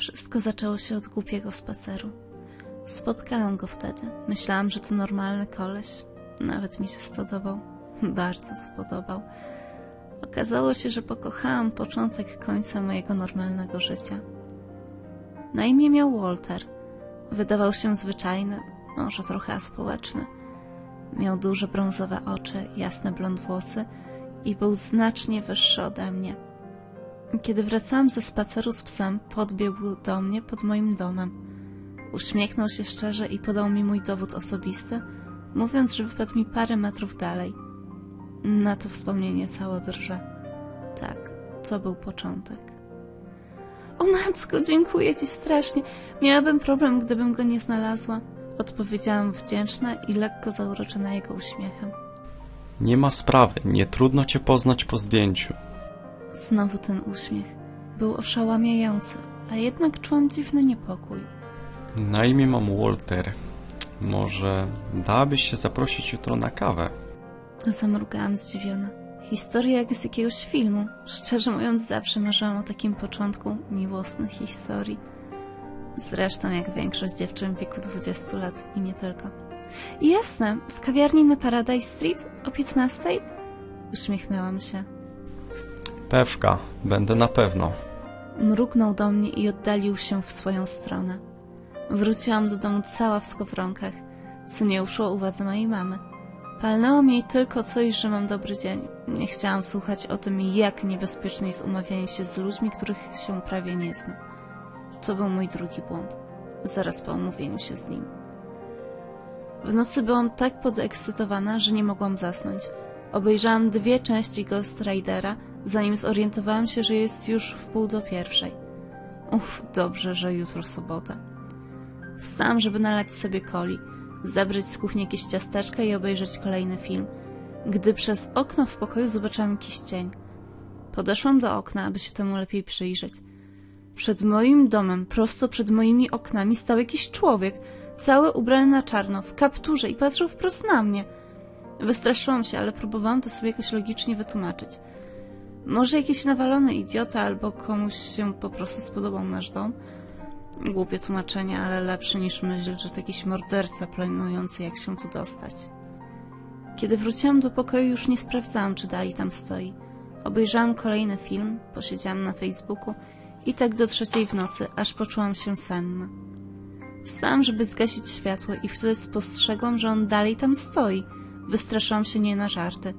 Wszystko zaczęło się od głupiego spaceru. Spotkałam go wtedy. Myślałam, że to normalny koleś. Nawet mi się spodobał. Bardzo spodobał. Okazało się, że pokochałam początek końca mojego normalnego życia. Na imię miał Walter. Wydawał się zwyczajny, może trochę aspołeczny. Miał duże brązowe oczy, jasne blond włosy i był znacznie wyższy ode mnie. Kiedy wracałam ze spaceru z psem, podbiegł do mnie pod moim domem. Uśmiechnął się szczerze i podał mi mój dowód osobisty, mówiąc, że wypadł mi parę metrów dalej. Na to wspomnienie cało drże. Tak, to był początek. O matko, dziękuję ci strasznie. Miałabym problem, gdybym go nie znalazła. Odpowiedziałam wdzięczna i lekko zauroczona jego uśmiechem. Nie ma sprawy, nie trudno cię poznać po zdjęciu. Znowu ten uśmiech. Był oszałamiający, a jednak czułam dziwny niepokój. Na imię mam Walter. Może dałabyś się zaprosić jutro na kawę? Zamrugałam zdziwiona. Historia jak z jakiegoś filmu. Szczerze mówiąc, zawsze marzyłam o takim początku miłosnych historii. Zresztą jak większość dziewczyn w wieku 20 lat i nie tylko. Jasne, w kawiarni na Paradise Street o 15? Uśmiechnęłam się. Pewka, będę na pewno. Mrugnął do mnie i oddalił się w swoją stronę. Wróciłam do domu cała w skowronkach, co nie uszło uwadze mojej mamy. Palnęło mi tylko coś, że mam dobry dzień. Nie chciałam słuchać o tym, jak niebezpieczne jest umawianie się z ludźmi, których się prawie nie zna. To był mój drugi błąd. Zaraz po umówieniu się z nim. W nocy byłam tak podekscytowana, że nie mogłam zasnąć. Obejrzałam dwie części Ghost Ridera, zanim zorientowałam się, że jest już w pół do pierwszej. Uff, dobrze, że jutro sobota. Wstałam, żeby nalać sobie coli, zabrać z kuchni jakieś ciasteczka i obejrzeć kolejny film, gdy przez okno w pokoju zobaczyłam jakiś cień. Podeszłam do okna, aby się temu lepiej przyjrzeć. Przed moim domem, prosto przed moimi oknami, stał jakiś człowiek, cały ubrany na czarno, w kapturze i patrzył wprost na mnie. Wystraszyłam się, ale próbowałam to sobie jakoś logicznie wytłumaczyć. Może jakiś nawalony idiota albo komuś się po prostu spodobał nasz dom? Głupie tłumaczenie, ale lepsze niż myśl, że to jakiś morderca planujący jak się tu dostać. Kiedy wróciłam do pokoju już nie sprawdzałam, czy dalej tam stoi. Obejrzałam kolejny film, posiedziałam na Facebooku i tak do trzeciej w nocy, aż poczułam się senna. Wstałam, żeby zgasić światło i wtedy spostrzegłam, że on dalej tam stoi. Wystraszyłam się nie na żarty.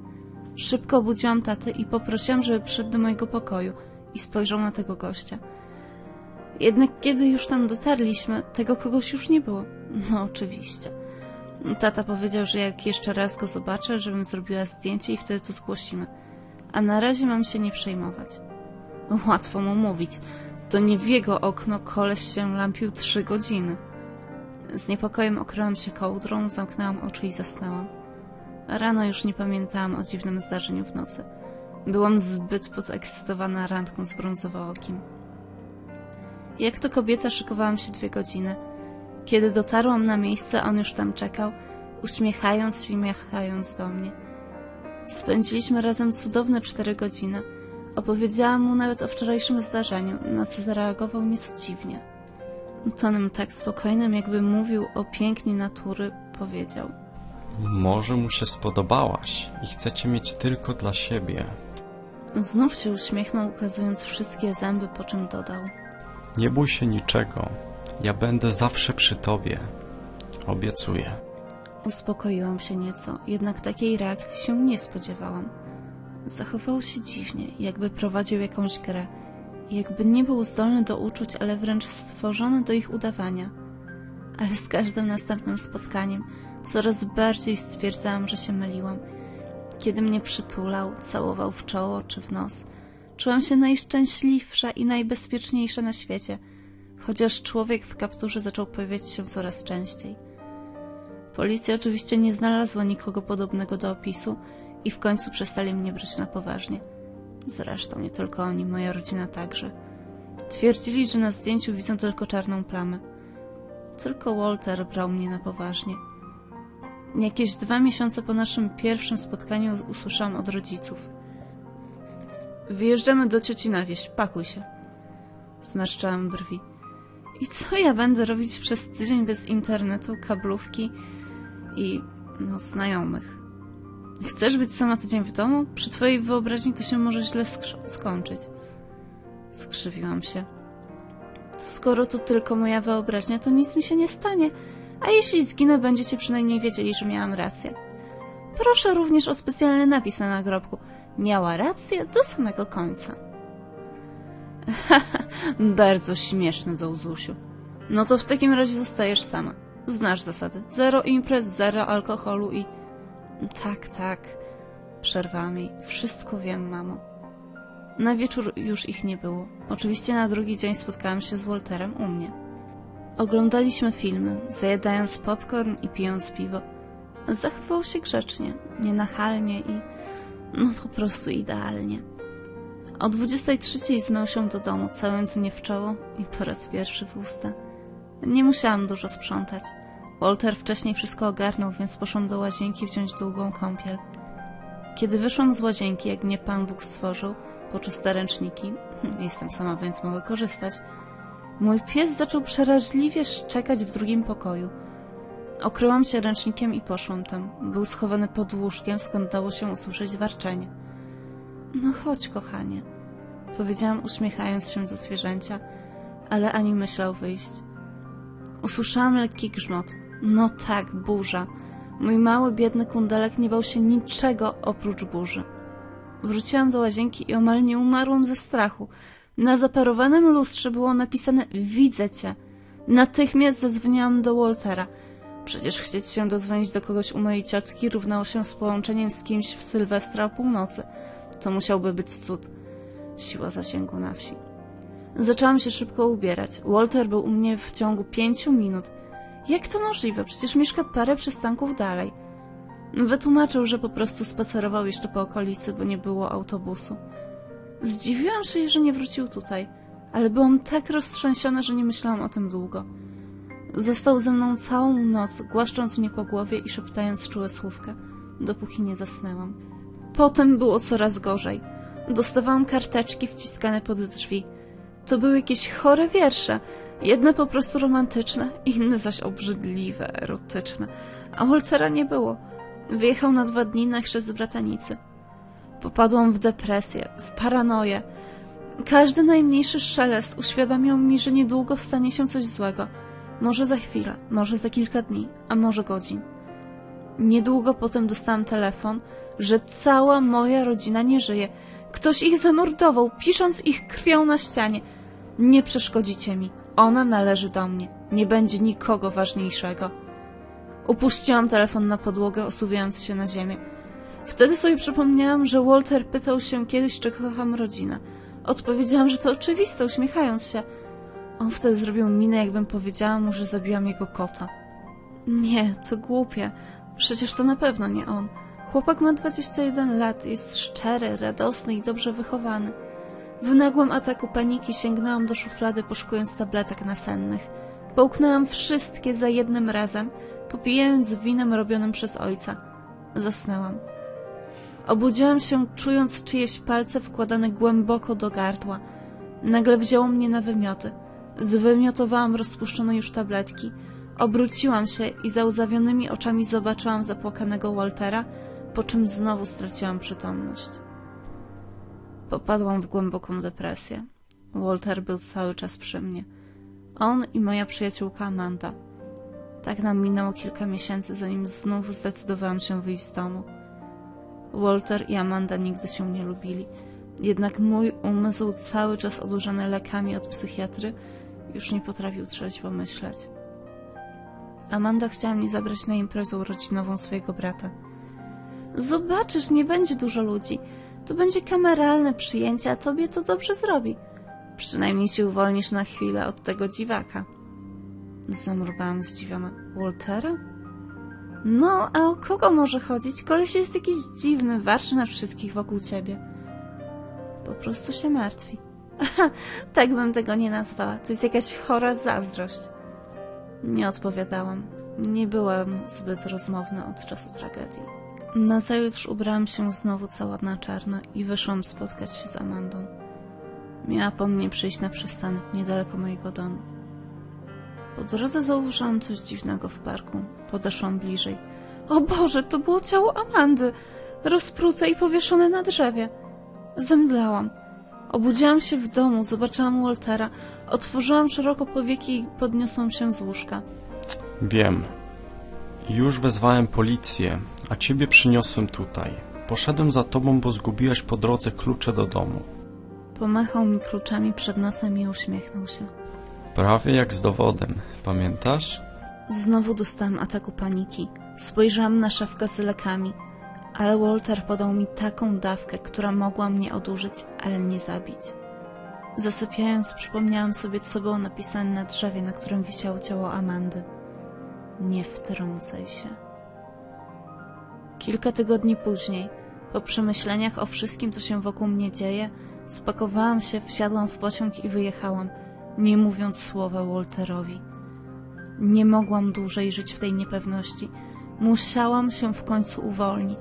Szybko obudziłam tatę i poprosiłam, żeby przyszedł do mojego pokoju i spojrzał na tego gościa. Jednak kiedy już tam dotarliśmy, tego kogoś już nie było. No oczywiście. Tata powiedział, że jak jeszcze raz go zobaczę, żebym zrobiła zdjęcie i wtedy to zgłosimy. A na razie mam się nie przejmować. Łatwo mu mówić. To nie w jego okno koleś się lampił trzy godziny. Z niepokojem okryłam się kołdrą, zamknęłam oczy i zasnęłam. Rano już nie pamiętałam o dziwnym zdarzeniu w nocy. Byłam zbyt podekscytowana randką z brązowookim. Jak to kobieta szykowałam się dwie godziny. Kiedy dotarłam na miejsce, on już tam czekał, uśmiechając się i machając do mnie. Spędziliśmy razem cudowne cztery godziny. Opowiedziałam mu nawet o wczorajszym zdarzeniu, na co zareagował nieco dziwnie. Tonem tak spokojnym, jakby mówił o pięknie natury, powiedział. Może mu się spodobałaś i chce cię mieć tylko dla siebie. Znów się uśmiechnął, ukazując wszystkie zęby, po czym dodał. Nie bój się niczego. Ja będę zawsze przy tobie. Obiecuję. Uspokoiłam się nieco, jednak takiej reakcji się nie spodziewałam. Zachował się dziwnie, jakby prowadził jakąś grę. Jakby nie był zdolny do uczuć, ale wręcz stworzony do ich udawania. Ale z każdym następnym spotkaniem coraz bardziej stwierdzałam, że się myliłam. Kiedy mnie przytulał, całował w czoło czy w nos, czułam się najszczęśliwsza i najbezpieczniejsza na świecie, chociaż człowiek w kapturze zaczął pojawiać się coraz częściej. Policja oczywiście nie znalazła nikogo podobnego do opisu i w końcu przestali mnie brać na poważnie. Zresztą nie tylko oni, moja rodzina także. Twierdzili, że na zdjęciu widzą tylko czarną plamę. Tylko Walter brał mnie na poważnie. Jakieś dwa miesiące po naszym pierwszym spotkaniu usłyszałam od rodziców. Wyjeżdżamy do cioci na wieś, pakuj się. Zmarszczałam brwi. I co ja będę robić przez tydzień bez internetu, kablówki i no, znajomych? Chcesz być sama tydzień w domu? Przy twojej wyobraźni to się może źle skończyć. Skrzywiłam się. Skoro to tylko moja wyobraźnia, to nic mi się nie stanie. A jeśli zginę, będziecie przynajmniej wiedzieli, że miałam rację. Proszę również o specjalny napis na nagrobku. Miała rację do samego końca. Bardzo śmieszne, Zołzusiu. No to w takim razie zostajesz sama. Znasz zasady. Zero imprez, zero alkoholu i... Tak, tak. Przerwałam jej. Wszystko wiem, mamo. Na wieczór już ich nie było. Oczywiście na drugi dzień spotkałam się z Walterem u mnie. Oglądaliśmy filmy, zajadając popcorn i pijąc piwo. Zachowywał się grzecznie, nienachalnie i no po prostu idealnie. O 23 zmył się do domu, całując mnie w czoło i po raz pierwszy w usta. Nie musiałam dużo sprzątać. Walter wcześniej wszystko ogarnął, więc poszłam do łazienki wziąć długą kąpiel. Kiedy wyszłam z łazienki, jak mnie Pan Bóg stworzył, po czyste ręczniki, jestem sama, więc mogę korzystać, mój pies zaczął przeraźliwie szczekać w drugim pokoju. Okryłam się ręcznikiem i poszłam tam. Był schowany pod łóżkiem, skąd dało się usłyszeć warczenie. No chodź, kochanie, powiedziałam uśmiechając się do zwierzęcia, ale ani myślał wyjść. Usłyszałam lekki grzmot. No tak, burza. Mój mały, biedny kundelek nie bał się niczego oprócz burzy. Wróciłam do łazienki i omal nie umarłam ze strachu. Na zaparowanym lustrze było napisane Widzę cię. Natychmiast zadzwoniłam do Waltera. Przecież chcieć się dodzwonić do kogoś u mojej ciotki równało się z połączeniem z kimś w Sylwestra o północy. To musiałby być cud. Siła zasięgu na wsi. Zaczęłam się szybko ubierać. Walter był u mnie w ciągu pięciu minut. Jak to możliwe? Przecież mieszka parę przystanków dalej. Wytłumaczył, że po prostu spacerował jeszcze po okolicy, bo nie było autobusu. Zdziwiłam się, że nie wrócił tutaj, ale byłam tak roztrzęsiona, że nie myślałam o tym długo. Został ze mną całą noc, głaszcząc mnie po głowie i szeptając czułe słówka, dopóki nie zasnęłam. Potem było coraz gorzej. Dostawałam karteczki wciskane pod drzwi. To były jakieś chore wiersze, jedne po prostu romantyczne, inne zaś obrzydliwe, erotyczne. A Waltera nie było. Wyjechał na dwa dni na chrzest z bratanicy. Popadłam w depresję, w paranoję. Każdy najmniejszy szelest uświadamiał mi, że niedługo stanie się coś złego. Może za chwilę, może za kilka dni, a może godzin. Niedługo potem dostałam telefon, że cała moja rodzina nie żyje. Ktoś ich zamordował, pisząc ich krwią na ścianie. Nie przeszkodzicie mi. Ona należy do mnie. Nie będzie nikogo ważniejszego. Upuściłam telefon na podłogę, osuwając się na ziemię. Wtedy sobie przypomniałam, że Walter pytał się kiedyś, czy kocham rodzinę. Odpowiedziałam, że to oczywiste, uśmiechając się. On wtedy zrobił minę, jakbym powiedziała mu, że zabiłam jego kota. Nie, to głupie. Przecież to na pewno nie on. Chłopak ma 21 lat, jest szczery, radosny i dobrze wychowany. W nagłym ataku paniki sięgnęłam do szuflady, poszukując tabletek nasennych. Połknęłam wszystkie za jednym razem, popijając winem robionym przez ojca. Zasnęłam. Obudziłam się, czując czyjeś palce wkładane głęboko do gardła. Nagle wzięło mnie na wymioty. Zwymiotowałam rozpuszczone już tabletki. Obróciłam się i załzawionymi oczami zobaczyłam zapłakanego Waltera, po czym znowu straciłam przytomność. Popadłam w głęboką depresję. Walter był cały czas przy mnie. On i moja przyjaciółka Amanda. Tak nam minęło kilka miesięcy, zanim znów zdecydowałam się wyjść z domu. Walter i Amanda nigdy się nie lubili. Jednak mój umysł, cały czas odurzany lekami od psychiatry, już nie potrafił trzeźwo myśleć. Amanda chciała mnie zabrać na imprezę urodzinową swojego brata. Zobaczysz, nie będzie dużo ludzi. To będzie kameralne przyjęcie, a tobie to dobrze zrobi. Przynajmniej się uwolnisz na chwilę od tego dziwaka. Zamrugałam zdziwiona. Waltera? No, a o kogo może chodzić? Koleś jest jakiś dziwny, warczy na wszystkich wokół ciebie. Po prostu się martwi. tak bym tego nie nazwała. To jest jakaś chora zazdrość. Nie odpowiadałam. Nie byłam zbyt rozmowna od czasu tragedii. Nazajutrz ubrałam się znowu cała na czarno i wyszłam spotkać się z Amandą. Miała po mnie przyjść na przystanek niedaleko mojego domu. Po drodze zauważyłam coś dziwnego w parku. Podeszłam bliżej. O Boże, to było ciało Amandy, rozprute i powieszone na drzewie. Zemdlałam. Obudziłam się w domu, zobaczyłam Waltera, otworzyłam szeroko powieki i podniosłam się z łóżka. Wiem. Już wezwałem policję, a ciebie przyniosłem tutaj. Poszedłem za tobą, bo zgubiłaś po drodze klucze do domu. Pomachał mi kluczami przed nosem i uśmiechnął się. Prawie jak z dowodem, pamiętasz? Znowu dostałam ataku paniki. Spojrzałam na szafkę z lekami, ale Walter podał mi taką dawkę, która mogła mnie odurzyć, ale nie zabić. Zasypiając, przypomniałam sobie, co było napisane na drzewie, na którym wisiało ciało Amandy. Nie wtrącaj się. Kilka tygodni później, po przemyśleniach o wszystkim, co się wokół mnie dzieje, spakowałam się, wsiadłam w pociąg i wyjechałam, nie mówiąc słowa Walterowi. Nie mogłam dłużej żyć w tej niepewności. Musiałam się w końcu uwolnić.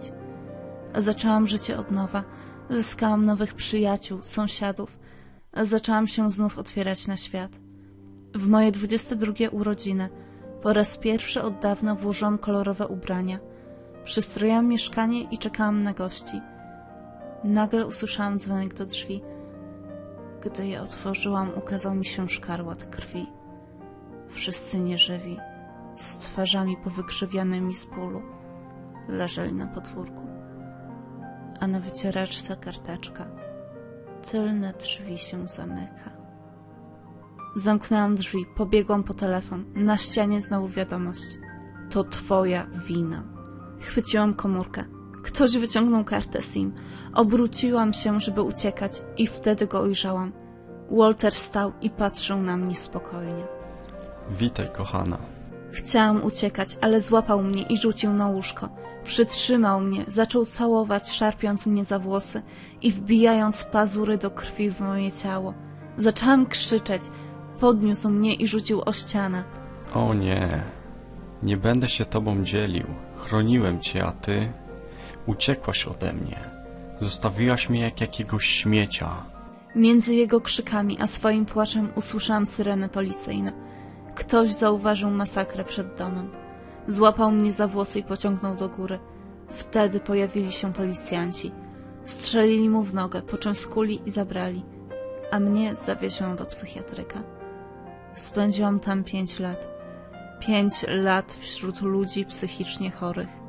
Zaczęłam życie od nowa. Zyskałam nowych przyjaciół, sąsiadów. Zaczęłam się znów otwierać na świat. W moje 22 urodziny po raz pierwszy od dawna włożyłam kolorowe ubrania. Przystrojałam mieszkanie i czekałam na gości. Nagle usłyszałam dzwonek do drzwi. Gdy je otworzyłam, ukazał mi się szkarłat krwi. Wszyscy nieżywi, z twarzami powykrzywianymi z bólu, leżeli na podwórku. A na wycieraczce karteczka. Tylne drzwi się zamyka. Zamknęłam drzwi, pobiegłam po telefon. Na ścianie znowu wiadomość. To twoja wina. Chwyciłam komórkę. Ktoś wyciągnął kartę SIM. Obróciłam się, żeby uciekać i wtedy go ujrzałam. Walter stał i patrzył na mnie spokojnie. Witaj, kochana. Chciałam uciekać, ale złapał mnie i rzucił na łóżko. Przytrzymał mnie, zaczął całować, szarpiąc mnie za włosy i wbijając pazury do krwi w moje ciało. Zaczęłam krzyczeć. Podniósł mnie i rzucił o ścianę. O nie, nie będę się tobą dzielił. Chroniłem cię, a ty uciekłaś ode mnie. Zostawiłaś mnie jak jakiegoś śmiecia. Między jego krzykami a swoim płaczem usłyszałam syreny policyjne. Ktoś zauważył masakrę przed domem. Złapał mnie za włosy i pociągnął do góry. Wtedy pojawili się policjanci. Strzelili mu w nogę, po czym skuli i zabrali. A mnie zawieziono do psychiatryka. Spędziłam tam pięć lat. Pięć lat wśród ludzi psychicznie chorych.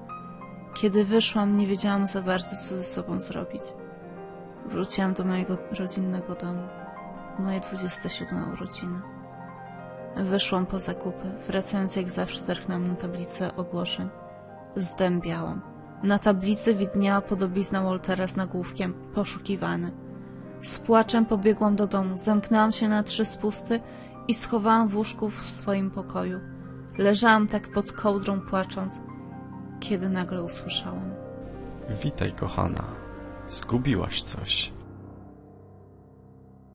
Kiedy wyszłam, nie wiedziałam za bardzo, co ze sobą zrobić. Wróciłam do mojego rodzinnego domu. Moje 27 urodziny. Wyszłam po zakupy. Wracając jak zawsze zerknęłam na tablicę ogłoszeń. Zdębiałam. Na tablicy widniała podobizna Waltera z nagłówkiem poszukiwany. Z płaczem pobiegłam do domu, zamknęłam się na trzy spusty i schowałam w łóżku w swoim pokoju. Leżałam tak pod kołdrą płacząc, kiedy nagle usłyszałam. Witaj, kochana. Zgubiłaś coś.